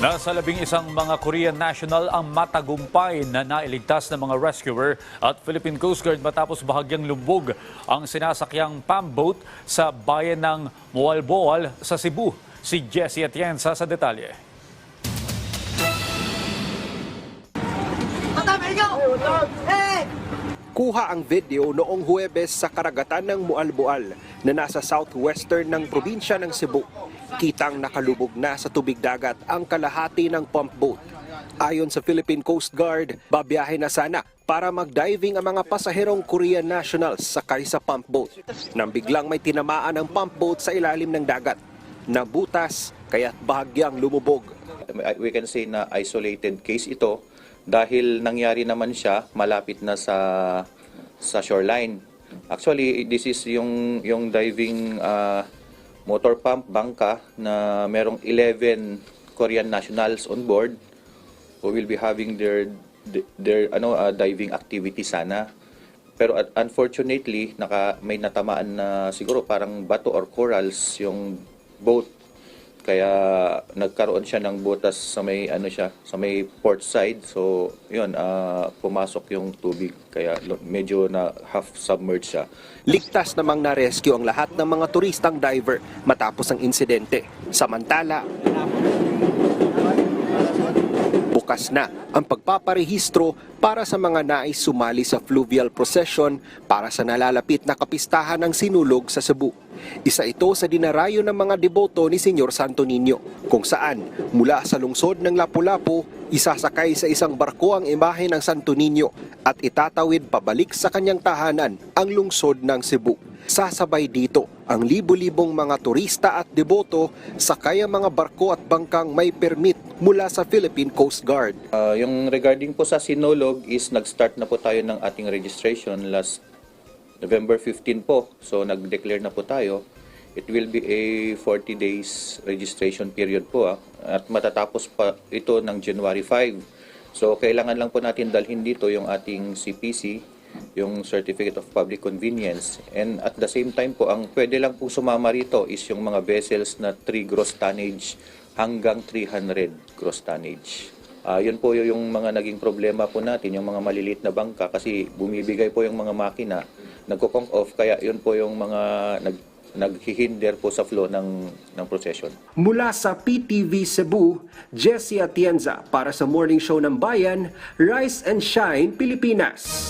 Nasa labing isang mga Korean national ang matagumpay na nailigtas ng mga rescuer at Philippine Coast Guard matapos bahagyang lumbog ang sinasakyang PAM boat sa bayan ng Moalboal sa Cebu. Si Jessie Atienza sa detalye. Kuha ang video noong Huwebes sa karagatan ng Mualboal na nasa southwestern ng probinsya ng Cebu. Kitang nakalubog na sa tubig dagat ang kalahati ng pump boat. Ayon sa Philippine Coast Guard, babiyahe na sana para mag-diving ang mga pasaherong Korean nationals sakay sa pump boat. Nang biglang may tinamaan ang pump boat sa ilalim ng dagat. Nabutas kaya't bahagyang lumubog. we can say na isolated case ito dahil nangyari naman siya malapit na sa sa shoreline. Actually, this is yung yung diving uh, motor pump bangka na merong 11 Korean nationals on board who will be having their their ano uh, diving activity sana. Pero at- unfortunately, naka may natamaan na siguro parang bato or corals yung boat kaya nagkaroon siya ng butas sa may ano siya sa may port side. So yun ah, pumasok yung tubig. Kaya medyo na half submerged siya. Ligtas namang na-rescue ang lahat ng mga turistang diver matapos ang insidente. Samantala, bukas na ang pagpaparehistro para sa mga nais sumali sa fluvial procession para sa nalalapit na kapistahan ng sinulog sa Cebu. Isa ito sa dinarayo ng mga deboto ni Senyor Santo Niño, kung saan mula sa lungsod ng Lapu-Lapu, isasakay sa isang barko ang imahe ng Santo Niño at itatawid pabalik sa kanyang tahanan ang lungsod ng Cebu. Sasabay dito ang libo-libong mga turista at deboto sakay ang mga barko at bangkang may permit mula sa Philippine Coast Guard. Ah, yung regarding po sa Sinulog is nag-start na po tayo ng ating registration last November 15 po so nag-declare na po tayo it will be a 40 days registration period po ah. at matatapos pa ito ng January 5 so kailangan lang po natin dalhin dito yung ating CPC yung Certificate of Public Convenience. And at the same time po, ang pwede lang po sumama rito is yung mga vessels na 3 gross tonnage hanggang 300 gross tonnage. Ah, yun po yung mga naging problema po natin, yung mga maliliit na bangka kasi bumibigay po yung mga makina, nagko-conk off, kaya yun po yung mga nag, naghihinder po sa flow ng, ng procession. Mula sa PTV Cebu, Jessie Atienza para sa Morning Show ng Bayan, Rise and Shine, Pilipinas.